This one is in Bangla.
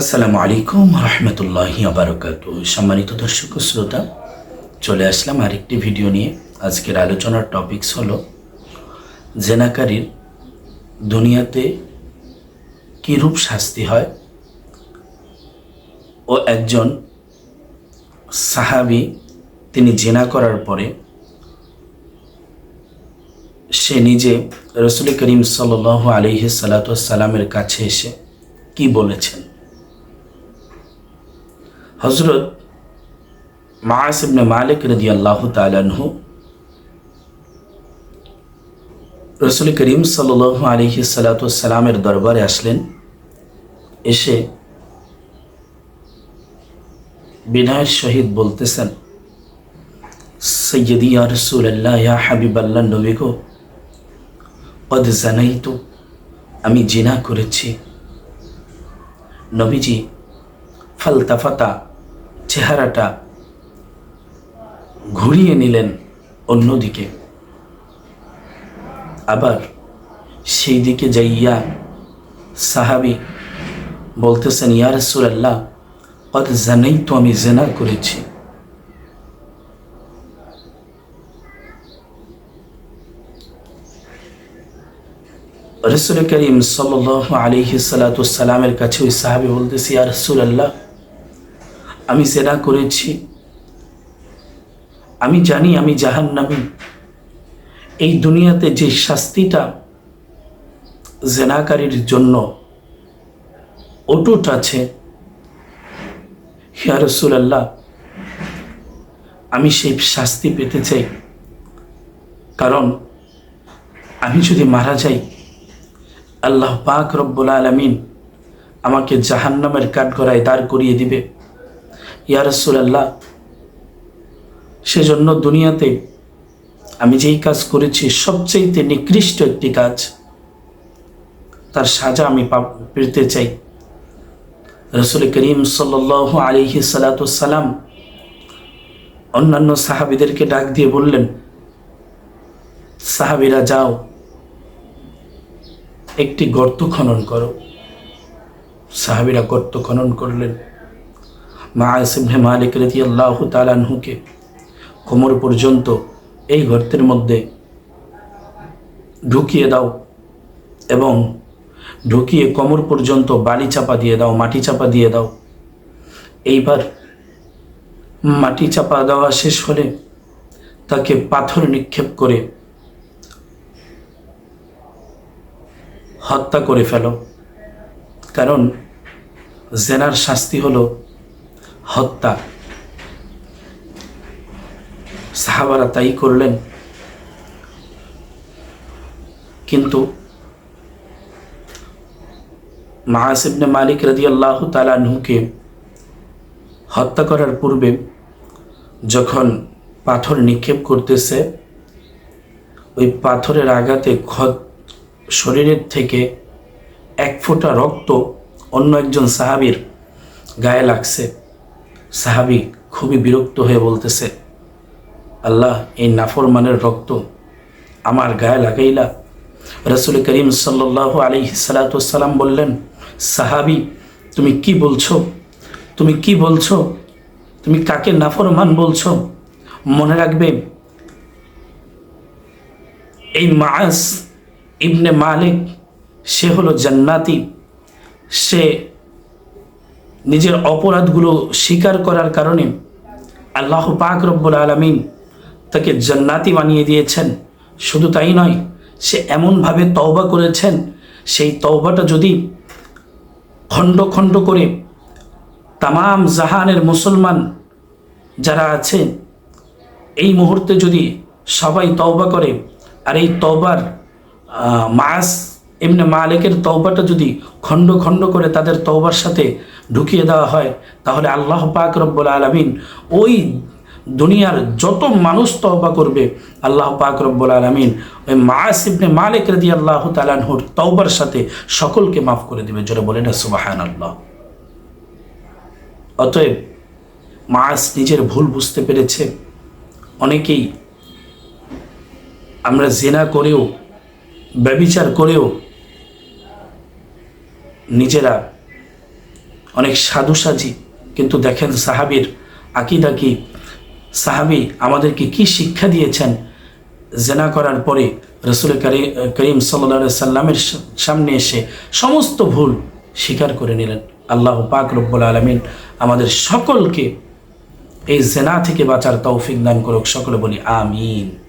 আসসালামু আলাইকুম রহমতুল্লাহ আবরকাত সম্মানিত দর্শক শ্রোতা, চলে আসলাম আরেকটি ভিডিও নিয়ে। আজকের আলোচনার টপিকস হলো জেনাকারীর দুনিয়াতে কীরূপ শাস্তি হয় ও একজন সাহাবি তিনি জেনা করার পরে সে নিজে রসুল করিম সাল আলিহ সালাতামের কাছে এসে কি বলেছেন? হজরত মাসিবনে মালিক রদি আল্লাহ তালানহু রসুল করিম সাল আলিহি সালাতামের দরবারে আসলেন। এসে বিনয়ের শহীদ বলতেছেন সৈয়দি ইয়া রসুল আল্লাহ হাবিব আল্লাহ নবী গো পদ জানাই তো আমি জিনা করেছি। নবীজি, ফালতাফাতা চেহারাটা ঘুরিয়ে নিলেন অন্যদিকে। আবার সেই দিকে যাইয়া সাহাবি বলতেছেন, ইয়া রসুল্লাহ কত জানাই তো আমি জেনা করেছি। রসুল করিম সাল আলিহি সালাতামের কাছে ওই সাহাবি বলতেছি, ইয়া রসুল আল্লাহ আমি জেনা করেছি। আমি জানি আমি জাহান্নামি। এই দুনিয়াতে যে শাস্তিটা জেনাকারীর জন্য অটুট আছে হিয়ারসুল আল্লাহ আমি সেই শাস্তি পেতে চাই। কারণ আমি যদি মারা যাই, আল্লাহ পাক রব্বুল আলমিন আমাকে জাহান্নামের কাঠগড়ায় দাঁড় করিয়ে দিবে। ইয়া রসুলাল্লাহ, সেজন্য দুনিয়াতে আমি যেই কাজ করেছি সবচেয়ে নিকৃষ্ট একটি কাজ, তার সাজা আমি পেতে চাই। রসুল করিম সাল আলিহি সালাতাম অন্যান্য সাহাবিদেরকে ডাক দিয়ে বললেন, সাহাবিরা যাও, একটি গর্ত খনন করো। সাহাবিরা গর্ত খনন করলেন। মা আসিবনে মালিক রতি আল্লাহ তালানহুকে কোমর পর্যন্ত এই গর্তের মধ্যে ঢুকিয়ে দাও এবং ঢুকিয়ে কোমর পর্যন্ত বালি চাপা দিয়ে দাও, মাটি চাপা দিয়ে দাও। এইবার মাটি চাপা দেওয়া শেষ হলে তাকে পাথর নিক্ষেপ করে হত্যা করে ফেলো। কারণ জেনার শাস্তি হলো হত্যা। সাহাবারা তাই করলেন। কিন্তু মাহাসিবনে মালিক রদি আল্লাহ তালাহুকে হত্যা করার পূর্বে যখন পাথর নিক্ষেপ করতেছে, ওই পাথরের আঘাতে ক্ষত শরীরের থেকে এক ফোঁটা রক্ত অন্য একজন সাহাবির গায়ে লাগছে। সাহাবি খুবই বিরক্ত হয়ে বলতেছে, আল্লাহ, এই নাফরমানের রক্ত আমার গায়ে লাগাইলা। রসুল করিম সাল্লাহ আলি সালাতাম বললেন, সাহাবি, তুমি কি বলছো? তুমি কি বলছো? তুমি কাকে নাফরমান বলছো? মনে রাখবে, এই মাস ইবনে মালিক, সে হলো জান্নাতি। সে নিজের অপরাধগুলো স্বীকার করার কারণে আল্লাহ পাক রব্বুল আলমিন তাকে জান্নাতি বানিয়ে দিয়েছেন। শুধু তাই নয়, সে এমনভাবে তওবা করেছেন, সেই তওবাটা যদি খণ্ড খণ্ড করে তাম জাহানের মুসলমান যারা আছে, এই মুহূর্তে যদি সবাই তওবা করে, আর এই তওবার মাস এমনি মালিকের তওবাটা যদি খণ্ড খণ্ড করে তাদের তওবার সাথে ঢুকিয়ে দেওয়া হয়, তাহলে আল্লাহ পাক রব্বুল আলমিন ওই দুনিয়ার যত মানুষ তওবা করবে, আল্লাহ পাক রব্বুল আলমিন ওই মাস ইবনে মালিক রদি আল্লাহ তালানহুর তওবার সাথে সকলকে মাফ করে দেবে। জোরে বলে না সুবাহান আল্লাহ অতএব মাস নিজের ভুল বুঝতে পেরেছে। অনেকেই আমরা জেনা করেও, ব্যবিচার করেও নিজেরা অনেক সাধু সাজি কিন্তু দেখেন সাহাবির আকিদা কি? সাহাবি আমাদেরকে কি শিক্ষা দিয়েছেন? জেনা করার পরে রসুল করিম সাল্লা সাল্লামের সামনে এসে সমস্ত ভুল স্বীকার করে নিলেন। আল্লাহ পাক রব্বুল আলমিন আমাদের সকলকে এই জেনা থেকে বাঁচার তৌফিক দান করুক, সকলে বলি আমিন।